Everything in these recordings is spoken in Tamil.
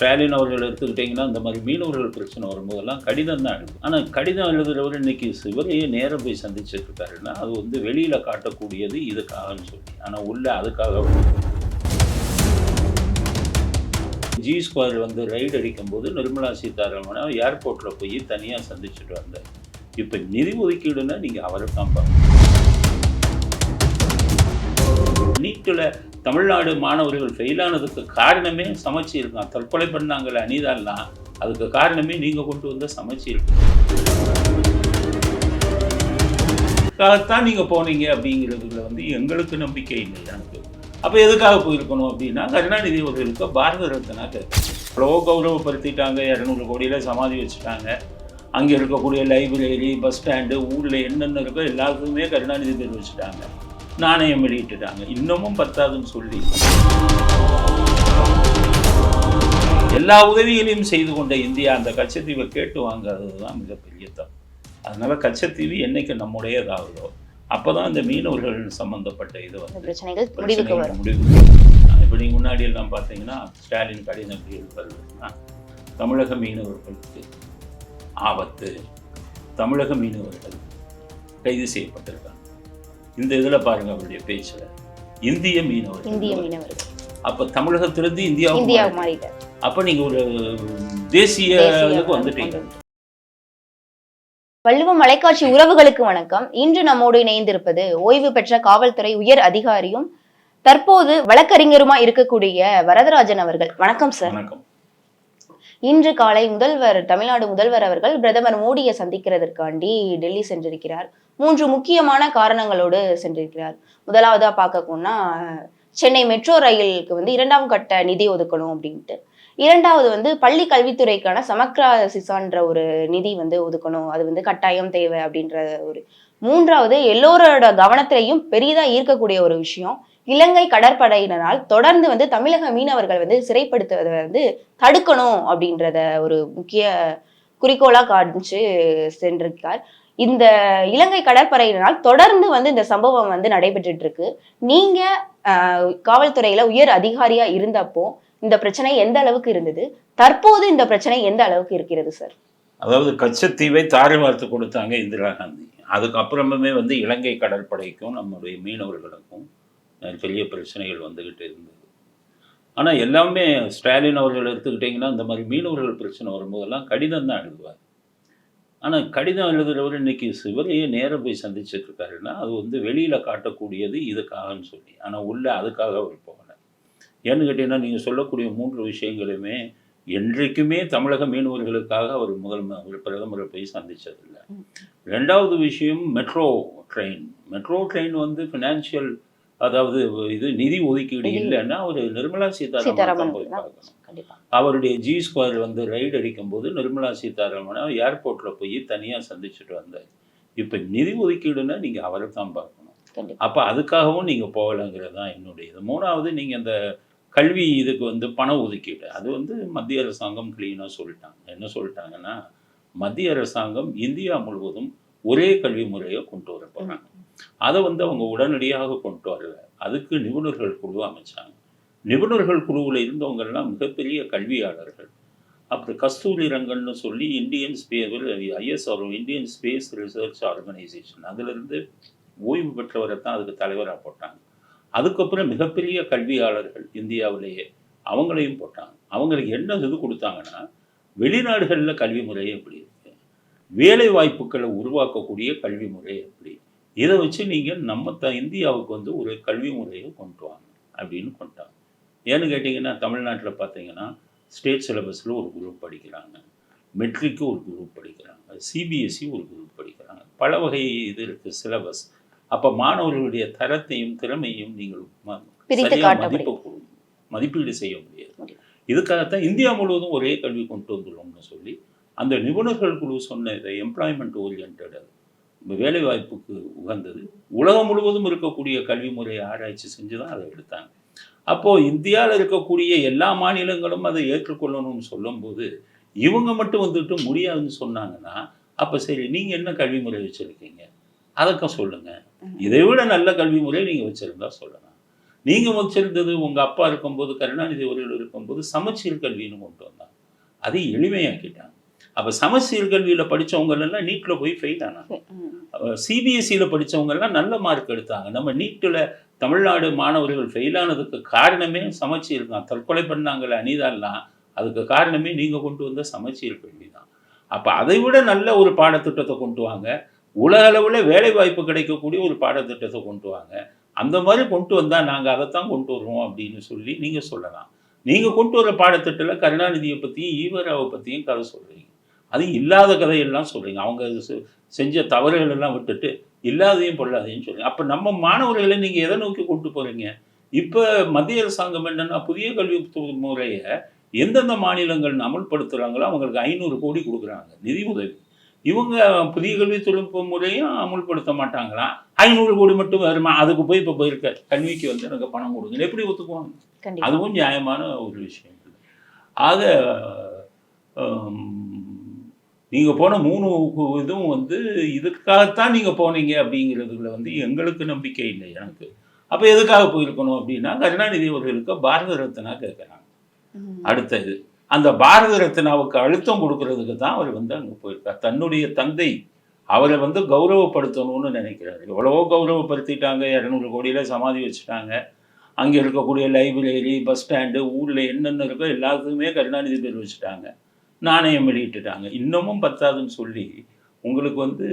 ஸ்டாலின் அவர்கள் எடுத்துக்கிட்டிங்கன்னா இந்த மாதிரி மீனவர்கள் பிரச்சனை வரும்போதெல்லாம் கடிதம் தான் எழுது ஆனால் கடிதம் எழுதுகிறவர் இன்னைக்கு சிவரையே நேரம் போய் சந்திச்சுட்டு இருக்காருன்னா அது வந்து வெளியில் காட்டக்கூடியது இதுக்காகன்னு சொல்லி. ஆனால் உள்ள அதுக்காக ஜி ஸ்கொயர் வந்து ரைடு அடிக்கும்போது நிர்மலா சீதாராமனை ஏர்போர்ட்டில் போய் தனியாக சந்திச்சுட்டு வந்தார். இப்போ நிதி ஒதுக்கீடுன்னா நீங்கள் அவரை தான் பார்க்கணும். நீட்டில் தமிழ்நாடு மாணவர்கள் ஃபெயிலானதுக்கு காரணமே சமச்சீர் தான் தற்கொலை பண்ணாங்களே அனிதாலாம் அதுக்கு காரணமே நீங்கள் கொண்டு வந்த சமச்சீர் தான் நீங்கள் போனீங்க அப்படிங்கிறதுல வந்து எங்களுக்கு நம்பிக்கை இல்லை எனக்கு. அப்போ எதுக்காக போயிருக்கணும் அப்படின்னா கருணாநிதி அவர்களுக்கு பாரத ரத்னா எவ்வளோ கௌரவப்படுத்திட்டாங்க இரநூறு கோடியில் சமாதி வச்சுட்டாங்க. அங்கே இருக்கக்கூடிய லைப்ரரி பஸ் ஸ்டாண்டு ஊரில் என்னென்ன இருக்கோ எல்லாத்துக்குமே கருணாநிதி பேர் வச்சுட்டாங்க. நாணயம் வெளியிட்டுட்டாங்க. இன்னமும் பத்தாதுன்னு சொல்லி. எல்லா உதவிகளையும் செய்து கொண்ட இந்தியா அந்த கச்சத்தீவை கேட்டு வாங்காதது தான் மிகப்பெரிய தப்பு. அதனால கச்சத்தீவு என்னைக்கு நம்முடையதாகுதோ அப்பதான் இந்த மீனவர்கள் சம்பந்தப்பட்ட இது வந்து பிரச்சனைகள் முடிவுக்கு இப்போ நீங்கள் முன்னாடி எல்லாம் பார்த்தீங்கன்னா ஸ்டாலின் கடிதம் எப்படி இருப்பாருன்னா தமிழக மீனவர்களுக்கு ஆபத்து. தமிழக மீனவர்கள் கைது செய்யப்பட்டிருக்காங்க. இந்த இதில் பாருங்க அவருடைய பேச்சில். இந்திய மீனவர்கள். இந்திய மீனவர்கள். அப்போ தமிழகத்திலிருந்து இந்தியாவுக்கு இந்தியா மாறி- மாறிட்டார். அப்போ நீங்க ஒரு தேசிய தேசிய இதுக்கு வந்துட்டீங்க. வள்ளுவ மலைக்காட்சி உறவுகளுக்கு வணக்கம். இன்று நம்மோடு இணைந்திருப்பது ஓய்வு பெற்ற காவல்துறை உயர் அதிகாரியும் தற்போது வழக்கறிஞருமா இருக்கக்கூடிய வரதராஜன் அவர்கள். வணக்கம் சார். வணக்கம். இன்று காலை முதல்வர் தமிழ்நாடு முதல்வர் அவர்கள் பிரதமர் மோடியை சந்திக்கிறதற்காண்டி டெல்லி சென்றிருக்கிறார். மூன்று முக்கியமான காரணங்களோடு சென்றிருக்கிறார். முதலாவதா பார்க்கணும்னா சென்னை மெட்ரோ ரயிலுக்கு வந்து இரண்டாம் கட்ட நிதி ஒதுக்கணும் அப்படின்ட்டு. இரண்டாவது வந்து பள்ளி கல்வித்துறைக்கான சமக்ரா சிசான்ற ஒரு நிதி வந்து ஒதுக்கணும். அது வந்து கட்டாயம் தேவை அப்படின்ற ஒரு. மூன்றாவது எல்லோரோட கவனத்திலையும் பெரிதா ஈர்க்கக்கூடிய ஒரு விஷயம். இலங்கை கடற்படையினரால் தொடர்ந்து வந்து தமிழக மீனவர்கள் வந்து சிறைப்படுத்துவதை வந்து தடுக்கணும் அப்படின்றத ஒரு முக்கிய குறிக்கோளா காமிச்சு சென்றிருக்கார். இந்த இலங்கை கடற்படையினரால் தொடர்ந்து வந்து இந்த சம்பவம் வந்து நடைபெற்றுட்டு இருக்கு நீங்க ஆஹ், காவல்துறையில உயர் அதிகாரியா இருந்தப்போ இந்த பிரச்சனை எந்த அளவுக்கு இருந்தது? தற்போது இந்த பிரச்சனை எந்த அளவுக்கு இருக்கிறது சார்? அதாவது கச்சத்தீவை தாரை வார்த்து கொடுத்தாங்க இந்திரா காந்தி. அதுக்கப்புறமே வந்து இலங்கை கடற்படைக்கும் நம்முடைய மீனவர்களுக்கும் பெரிய பிரச்சனைகள் வந்துக்கிட்டு இருந்தது. ஆனால் எல்லாமே ஸ்டாலின் அவர்கள் எடுத்துக்கிட்டிங்கன்னா இந்த மாதிரி மீனவர்கள் பிரச்சனை வரும்போதெல்லாம் கடிதம் தான் எழுதுவார். ஆனால் கடிதம் எழுதுகிறவர் இன்னைக்கு சிவரையே நேரம் போய் சந்திச்சுட்டு இருக்காருன்னா அது வந்து வெளியில் காட்டக்கூடியது இதுக்காகன்னு சொல்லி. ஆனால் உள்ள அதுக்காக அவர் போகலை. ஏன்னு கேட்டீங்கன்னா நீங்கள் சொல்லக்கூடிய மூன்று விஷயங்களுமே என்றைக்குமே தமிழக மீனவர்களுக்காக அவர் முதல் ஒரு பிரதமரை போய் சந்திச்சதில்லை. ரெண்டாவது விஷயம் மெட்ரோ ட்ரெயின். மெட்ரோ ட்ரெயின் வந்து ஃபினான்ஷியல் அதாவது இது நிதி ஒதுக்கீடு. இல்லைன்னா அவர் நிர்மலா சீதாராமன் போய். பார்க்கணும். அவருடைய ஜி ஸ்கொயர் வந்து ரைடு அடிக்கும்போது நிர்மலா சீதாராமனை ஏர்போர்ட்டில் போய் தனியாக சந்திச்சுட்டு வந்தார். இப்போ நிதி ஒதுக்கீடுன்னா நீங்கள் அவரை தான் பார்க்கணும். அப்போ அதுக்காகவும் நீங்கள் போகலைங்கிறது தான் என்னுடைய இது. மூணாவது நீங்கள் இந்த கல்வி இதுக்கு வந்து பண ஒதுக்கீடு. அது வந்து மத்திய அரசாங்கம் க்ளீனாக சொல்லிட்டாங்க. என்ன சொல்லிட்டாங்கன்னா மத்திய அரசாங்கம் இந்தியா முழுவதும் ஒரே கல்வி முறையை கொண்டு வர போகிறாங்க அதை வந்து அவங்க உடனடியாக கொண்டு வரல. அதுக்கு நிபுணர்கள் குழு அமைச்சாங்க. நிபுணர்கள் குழுவில் இருந்தவங்கெல்லாம் மிகப்பெரிய கல்வியாளர்கள். அப்புறம் கஸ்தூரி ரங்கன்னு சொல்லி Indian space ISRO Indian space research organisation அதிலிருந்து ஓய்வு பெற்றவரை தான் அதுக்கு தலைவராக போட்டாங்க. அதுக்கப்புறம் மிகப்பெரிய கல்வியாளர்கள் இந்தியாவிலேயே அவங்களையும் போட்டாங்க. அவங்களுக்கு என்ன இது கொடுத்தாங்கன்னா வெளிநாடுகளில் கல்வி முறையே எப்படி இருக்குது வேலை வாய்ப்புகளை உருவாக்கக்கூடிய கல்வி முறை எப்படி இதை வச்சு நீங்கள் நம்ம த இந்தியாவுக்கு வந்து ஒரு கல்வி முறையை கொண்டு வாங்க அப்படின்னு கொண்டாங்க. ஏன்னு கேட்டிங்கன்னா தமிழ்நாட்டில் பார்த்தீங்கன்னா ஸ்டேட் சிலபஸில் ஒரு குரூப் படிக்கிறாங்க. மெட்ரிக்கு ஒரு குரூப் படிக்கிறாங்க. சிபிஎஸ்சி ஒரு குரூப் படிக்கிறாங்க. பல வகை இது இருக்குது சிலபஸ் அப்போ மாணவர்களுடைய தரத்தையும் திறமையும் நீங்கள் மதிப்பு மதிப்பீடு செய்ய முடியாது. இதுக்காகத்தான் இந்தியா முழுவதும் ஒரே கல்வி கொண்டு வந்துள்ளோம்னு சொல்லி அந்த நிபுணர்கள் குழு சொன்ன இதை எம்ப்ளாய்மெண்ட் ஓரியன்ட் வேலை வாய்ப்புக்கு உகந்தது. உலகம் முழுவதும் இருக்கக்கூடிய கல்வி முறையை ஆராய்ச்சி செஞ்சு தான் அதை எடுத்தாங்க. அப்போது இந்தியாவில் இருக்கக்கூடிய எல்லா மாநிலங்களும் அதை ஏற்றுக்கொள்ளணும்னு சொல்லும்போது இவங்க மட்டும் வந்துட்டு முடியாதுன்னு சொன்னாங்கன்னா அப்போ சரி நீங்கள் என்ன கல்வி முறை வச்சுருக்கீங்க? அதற்கும் சொல்லுங்கள் இதை விட நல்ல கல்வி முறை நீங்கள் வச்சுருந்தா சொல்லலாம். நீங்கள் வச்சிருந்தது உங்கள் அப்பா இருக்கும்போது கருணாநிதி அவர்கள் இருக்கும்போது சமச்சீர் கல்வின்னு கொண்டு வந்தாங்க. அதை எளிமையாக்கிட்டாங்க. அப்போ சமச்சீர் கல்வியில் படித்தவங்களெல்லாம் நீட்டில் போய் ஃபெயில் ஆனாங்க சிபிஎஸ்சியில் படித்தவங்கெல்லாம் நல்ல மார்க் எடுத்தாங்க. நம்ம நீட்டில் தமிழ்நாடு மாணவர்கள் ஃபெயில் ஆனதுக்கு காரணமே சமச்சீர் தான். தற்கொலை பண்ணாங்கல்ல அனிதாலாம் அதுக்கு காரணமே நீங்கள் கொண்டு வந்த சமச்சீர் கல்வி தான். அப்போ அதை விட நல்ல ஒரு பாடத்திட்டத்தை கொண்டு வாங்க. உலக அளவில் வேலை வாய்ப்பு கிடைக்கக்கூடிய ஒரு பாடத்திட்டத்தை கொண்டு வாங்க. அந்த மாதிரி கொண்டு வந்தால் நாங்கள் அதைத்தான் கொண்டு வருவோம் அப்படின்னு சொல்லி நீங்கள் சொல்லலாம். நீங்கள் கொண்டு வர பாடத்திட்டத்தில் கருணாநிதியை பற்றியும் ஈவராவை பற்றியும் கதை சொல்கிறீங்க அது இல்லாத கதையெல்லாம் சொல்கிறீங்க அவங்க செஞ்ச தவறுகள் எல்லாம் விட்டுட்டு இல்லாதையும் பொருளாதையும் சொல்லுங்க அப்போ நம்ம மாணவர்களை நீங்கள் எதை நோக்கி கொண்டு போகிறீங்க இப்போ மத்திய அரசாங்கம் என்னன்னா புதிய கல்வி முறையை எந்தெந்த மாநிலங்கள் அமுல்படுத்துகிறாங்களோ அவங்களுக்கு ஐநூறு கோடி கொடுக்குறாங்க நிதி உதவி. இவங்க புதிய கல்வி தொழில்நுட்ப முறையும் அமுல்படுத்த மாட்டாங்களாம் ஐநூறு கோடி மட்டும் வருமா? அதுக்கு போய் இப்போ போயிருக்க கல்விக்கு வந்து எனக்கு பணம் கொடுங்க எப்படி ஒத்துக்குவாங்க? அதுவும் நியாயமான ஒரு விஷயம். ஆக நீங்கள் போன மூணு இதுவும் வந்து இதுக்காகத்தான் நீங்கள் போனீங்க அப்படிங்கிறதுல வந்து எங்களுக்கு நம்பிக்கை இல்லை எனக்கு. அப்போ எதுக்காக போயிருக்கணும் அப்படின்னா கருணாநிதி அவர்களுக்கு பாரத ரத்னா கேட்குறாங்க. ம். அடுத்த இது. அந்த பாரத ரத்னாவுக்கு அழுத்தம் கொடுக்கறதுக்கு தான் அவர் வந்து அங்கே போயிருக்கார். தன்னுடைய தந்தை அவரை வந்து கௌரவப்படுத்தணும்னு நினைக்கிறாரு எவ்வளவோ கௌரவப்படுத்திட்டாங்க. இரநூறு கோடியில் சமாதி வச்சுட்டாங்க. அங்கே இருக்கக்கூடிய லைப்ரரி பஸ் ஸ்டாண்டு ஊரில் என்னென்ன இருக்கோ எல்லாத்துக்குமே கருணாநிதி பேர் வச்சுட்டாங்க. நாணயம் வெளியிட்டுட்டாங்க. இன்னமும் பத்தாதுன்னு சொல்லி உங்களுக்கு வந்து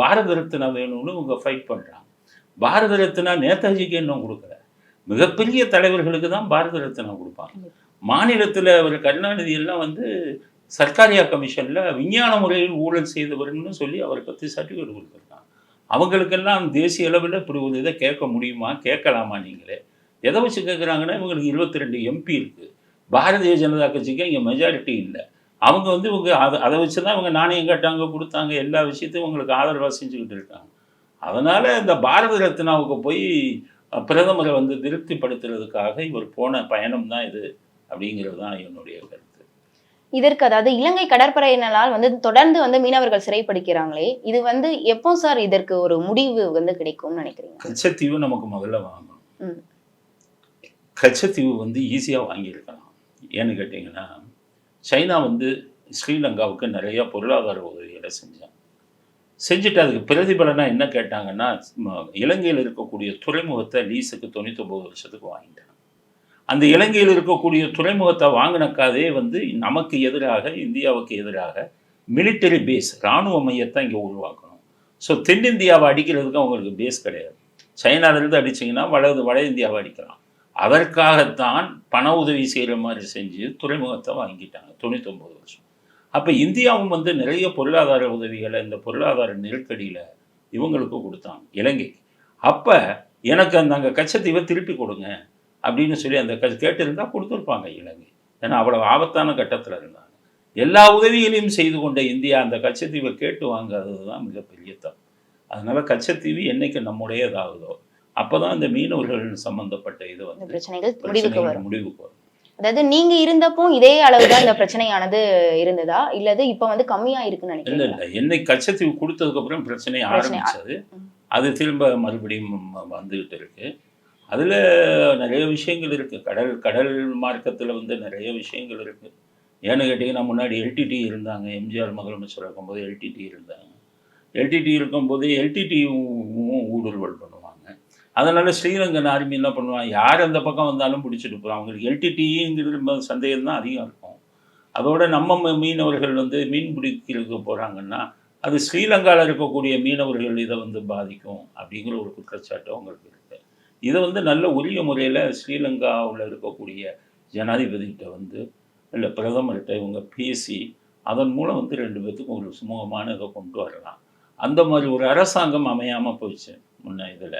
பாரத ரத்னா வேணும்னு இவங்க ஃபைட் பண்ணுறாங்க பாரத ரத்னா நேதாஜிக்கு இன்னும் கொடுக்கல. மிகப்பெரிய தலைவர்களுக்கு தான் பாரத ரத்னா கொடுப்பாங்க. மாநிலத்தில் அவர் கருணாநிதி எல்லாம் வந்து சர்க்காரியா கமிஷனில் விஞ்ஞான முறையில் ஊழல் செய்தவர்னு சொல்லி அவரை பற்றி சர்டிஃபிகேட் கொடுத்துருக்காங்க. அவங்களுக்கெல்லாம் தேசிய அளவில் இப்படி ஒரு இதை கேட்க முடியுமா? கேட்கலாமா நீங்களே? எதை வச்சு கேட்குறாங்கன்னா இவங்களுக்கு இருபத்தி ரெண்டு எம்பி இருக்குது பாரதிய ஜனதா கட்சிக்கு இங்கே மெஜாரிட்டி இல்லை. அவங்க வந்து இவங்க அதை அதை வச்சு தான் இவங்க நாணயம் கேட்டாங்க கொடுத்தாங்க எல்லா விஷயத்தையும் இவங்களுக்கு ஆதரவாக செஞ்சுக்கிட்டு இருக்காங்க. அதனால் இந்த பாரத ரத்னாவுக்கு போய் பிரதமரை வந்து திருப்திப்படுத்துறதுக்காக இவர் போன பயணம் தான் இது அப்படிங்கிறது தான் என்னுடைய கருத்து. இதற்கு அதாவது இலங்கை கடற்படையினரால் வந்து தொடர்ந்து வந்து மீனவர்கள் சிறைப்படுகிறாங்களே இது வந்து எப்போ சார் இதற்கு ஒரு முடிவு வந்து கிடைக்கும்னு நினைக்கிறீங்க? கச்சத்தீவு நமக்கு முதல்ல வாங்கணும். கச்சத்தீவு வந்து ஈஸியாக வாங்கியிருக்கலாம். ஏன்னு கேட்டிங்கன்னா சைனா வந்து ஸ்ரீலங்காவுக்கு நிறையா பொருளாதார உதவிகளை செஞ்சாங்க. செஞ்சுட்டு அதுக்கு பிரதிபலனாக என்ன கேட்டாங்கன்னா இலங்கையில் இருக்கக்கூடிய துறைமுகத்தை லீஸுக்கு தொண்ணூத்தொம்பது வருஷத்துக்கு வாங்கிட்டாங்க. அந்த இலங்கையில் இருக்கக்கூடிய துறைமுகத்தை வாங்கினக்காதே வந்து நமக்கு எதிராக இந்தியாவுக்கு எதிராக மிலிட்டரி பேஸ் இராணுவ மையத்தை இங்கே உருவாக்கணும். ஸோ தென்னிந்தியாவை அடிக்கிறதுக்கு அவங்களுக்கு பேஸ் கிடையாது. சைனாவிலேருந்து அடிச்சிங்கன்னா வட வட இந்தியாவை அடிக்கலாம். அதற்காகத்தான் பண உதவி செய்கிற மாதிரி செஞ்சு துறைமுகத்தை வாங்கிட்டாங்க தொண்ணூத்தொம்பது வருஷம். அப்போ இந்தியாவும் வந்து நிறைய பொருளாதார உதவிகளை இந்த பொருளாதார நெருக்கடியில் இவங்களுக்கு கொடுத்தாங்க இலங்கைக்கு அப்போ எனக்கு அந்த அங்கே கச்சத்தீவை திருப்பி கொடுங்க அப்படின்னு சொல்லி அந்த க கேட்டிருந்தால் கொடுத்துருப்பாங்க இலங்கை. ஏன்னா அவ்வளோ ஆபத்தான கட்டத்தில் இருந்தாங்க. எல்லா உதவிகளையும் செய்து கொண்ட இந்தியா அந்த கச்சத்தீவை கேட்டு வாங்காதது தான் மிகப்பெரிய தப்பு. அதனால் கச்சத்தீவு என்றைக்கு நம்முடையதாகுதோ அப்போ தான் இந்த மீனவர்கள் சம்பந்தப்பட்ட இது வந்து பிரச்சனைகள் முடிவுக்கு வரும். முடிவுக்கு வரும். அதாவது நீங்க இருந்தப்போ இதே அளவுதான் இந்த பிரச்சனையானது இருந்ததா? இல்லது இப்ப வந்து கம்மியா இருக்குன்னு இல்லை நினைக்கிறீங்களா? இல்லை என்னை கச்சத்தீவு கொடுத்ததுக்கு அப்புறம் பிரச்சனை ஆரம்பிச்சது. அது திரும்ப மறுபடியும் வந்துகிட்டு இருக்கு. அதில் நிறைய விஷயங்கள் இருக்குது கடல் கடல் மார்க்கத்தில் வந்து நிறைய விஷயங்கள் இருக்குது ஏன்னு கேட்டிங்கன்னா முன்னாடி எல்டிடி இருந்தாங்க. எம்ஜிஆர் முதலமைச்சர் இருக்கும்போது எல்டிடி இருந்தாங்க. எல்டிடி இருக்கும்போது எல்டிடி ஊடுருவல் பண்ணுவாங்க. அதனால் ஸ்ரீரங்கன் ஆர்மி என்ன பண்ணுவான் யார் அந்த பக்கம் வந்தாலும் பிடிச்சிட்டு போகிறாங்க அவங்களுக்கு எல்டிடிங்கிறது சந்தேகம் தான் அதிகம் இருக்கும். அதோட நம்ம ம- மீனவர்கள் வந்து மீன் பிடிக்கிறதுக்கு போகிறாங்கன்னா அது ஸ்ரீலங்காவில் இருக்கக்கூடிய மீனவர்கள் இதை வந்து பாதிக்கும் அப்படிங்கிற ஒரு குற்றச்சாட்டு அவங்களுக்கு இருக்குது இதை வந்து நல்ல உரிய முறையில் ஸ்ரீலங்காவில் இருக்கக்கூடிய ஜனாதிபதிகிட்ட வந்து இல்லை பிரதமர்கிட்ட இவங்க பேசி அதன் மூலம் வந்து ரெண்டு பேர்த்துக்கும் ஒரு சுமூகமான இதை கொண்டு வரலாம். அந்த மாதிரி ஒரு அரசாங்கம் அமையாமல் போயிடுச்சு முன்ன இதில்.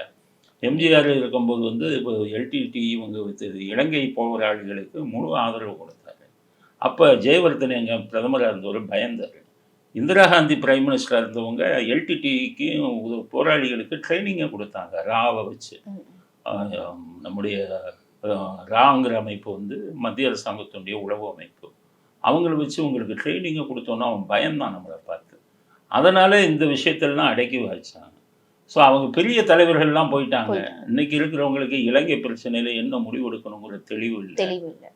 எம்ஜிஆர் இருக்கும்போது வந்து இப்போ எல்டிடி இவங்க வந்து இலங்கை போராளிகளுக்கு முழு ஆதரவு கொடுத்தாரு அப்போ ஜெயவர்தன் எங்கள் பிரதமராக இருந்தவர் பயந்தார். இந்திரா காந்தி பிரைம் மினிஸ்டராக இருந்தவங்க எல்டிடிக்கு போராளிகளுக்கு ட்ரைனிங்கை கொடுத்தாங்க. ராவை வச்சு. நம்முடைய ராங்கிற அமைப்பு வந்து மத்திய அரசாங்கத்தினுடைய உளவு அமைப்பு. அவங்கள வச்சு உங்களுக்கு ட்ரைனிங்கை கொடுத்தோன்னா அவன் பயந்தான் நம்மளை பார்த்து. அதனால் இந்த விஷயத்தெல்லாம் அடக்கி வச்சாங்க. ஸோ அவங்க பெரிய தலைவர்கள்லாம் போயிட்டாங்க. போயிட்டாங்க. இன்னைக்கு இருக்கிறவங்களுக்கு இலங்கை பிரச்சனையில என்ன முடிவு எடுக்கணுங்கிற தெளிவு இல்லை.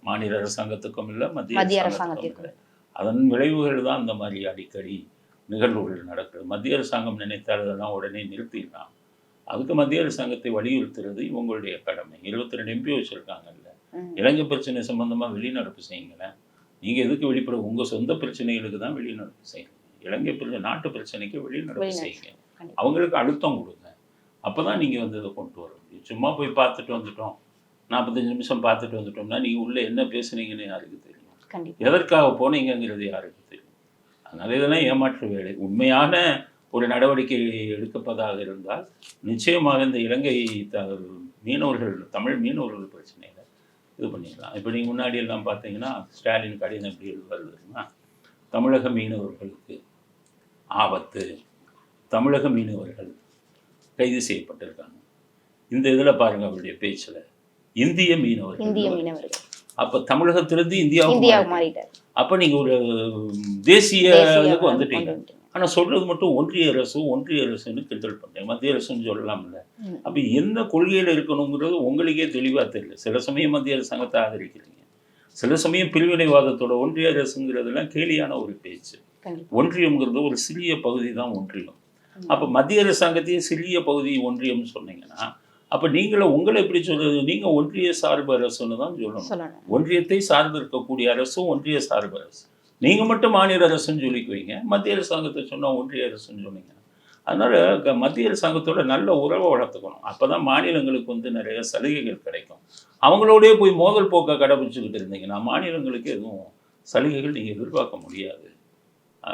மாநில அரசாங்கத்துக்கும் இல்லை மத்திய அரசாங்கத்துக்கும் அதன் விளைவுகள் தான் இந்த மாதிரி அடிக்கடி நிகழ்வுகள் நடக்குது. மத்திய அரசாங்கம் நினைத்தால் அதெல்லாம் உடனே நிறுத்திடலாம். அதுக்கு மத்திய அரசாங்கத்தை வலியுறுத்துறது இவங்களுடைய கடமை. இருபத்தி ரெண்டு எம்பி வச்சுருக்காங்கல்ல. இலங்கை பிரச்சனை சம்பந்தமாக வெளிநடப்பு செய்யுங்களேன். நீங்கள் எதுக்கு வெளிப்பட உங்கள் சொந்த பிரச்சனைகளுக்கு தான் வெளிநடப்பு செய்யுங்க. இலங்கை பிரச்சனை நாட்டு பிரச்சனைக்கு வெளிநடப்பு. செய்யுங்க. அவங்களுக்கு அழுத்தம் கொடுங்க. அப்போ தான் நீங்கள் வந்து இதை கொண்டு வர முடியும். சும்மா போய் பார்த்துட்டு வந்துட்டோம். நாற்பத்தஞ்சு நிமிஷம் பார்த்துட்டு வந்துட்டோம்னா நீங்கள் உள்ளே என்ன பேசுனீங்கன்னு யாருக்கு தெரியும்? எதற்காக போனீங்கங்கிறது யாருக்கு தெரியும்? அதனால இதெல்லாம் ஏமாற்று வேலை. உண்மையான ஒரு நடவடிக்கை எடுக்கப்பதாக இருந்தால் நிச்சயமாக இந்த இலங்கை த மீனவர்கள் தமிழ் மீனவர்கள் பிரச்சனையில் இது பண்ணிடலாம். இப்போ நீங்கள் முன்னாடி எல்லாம் பார்த்தீங்கன்னா ஸ்டாலின் கடிதம் எப்படி எழுதுவார் தெரியுமா? தமிழக மீனவர்களுக்கு ஆபத்து. தமிழக மீனவர்கள் கைது செய்யப்பட்டிருக்காங்க. இந்த இதில் பாருங்க அவருடைய பேச்சில். இந்திய மீனவர்கள். அப்போ தமிழகத்திலிருந்து இந்தியாவுக்கு அப்ப நீங்க ஒரு தேசிய இதுக்கு வந்துட்டீங்க. வந்துட்டீங்க. ஆனா சொல்றது மட்டும் ஒன்றிய அரசு ஒன்றிய அரசுன்னு கிண்டல் பண்றேன் மத்திய அரசுன்னு சொல்லலாம்ல. அப்ப என்ன கொள்கையில இருக்கணுங்கிறது உங்களுக்கே தெளிவா தெரியல. சில சமயம் மத்திய அரசாங்கத்தை ஆதரிக்கிறீங்க. சில சமயம் பிரிவினைவாதத்தோட ஒன்றிய அரசுங்கிறதுலாம் கேலியான ஒரு பேச்சு. ஒன்றியம்ங்கிறது ஒரு சிறிய பகுதி தான் ஒன்றியம். அப்ப மத்திய அரசாங்கத்தையே சிறிய பகுதி ஒன்றியம்னு சொன்னீங்கன்னா அப்ப நீங்களும் உங்களை எப்படி சொல்றது? நீங்க ஒன்றிய சார்பு அரசுன்னு தான் சொல்லணும். ஒன்றியத்தை சார்ந்து இருக்கக்கூடிய அரசும் ஒன்றிய சார்பு அரசு. நீங்க மட்டும் மாநில அரசுன்னு சொல்லிக்குவீங்க. மத்திய அரசாங்கத்தை சொன்னா ஒன்றிய அரசுன்னு சொன்னீங்க. அதனால மத்திய அரசாங்கத்தோட நல்ல உறவை வளர்த்துக்கணும். அப்பதான் மாநிலங்களுக்கு வந்து நிறைய சலுகைகள் கிடைக்கும். அவங்களோடயே போய் மோதல் போக்கை கடைபிடிச்சுக்கிட்டு இருந்தீங்கன்னா மாநிலங்களுக்கு எதுவும் சலுகைகள் நீங்க எதிர்பார்க்க முடியாது.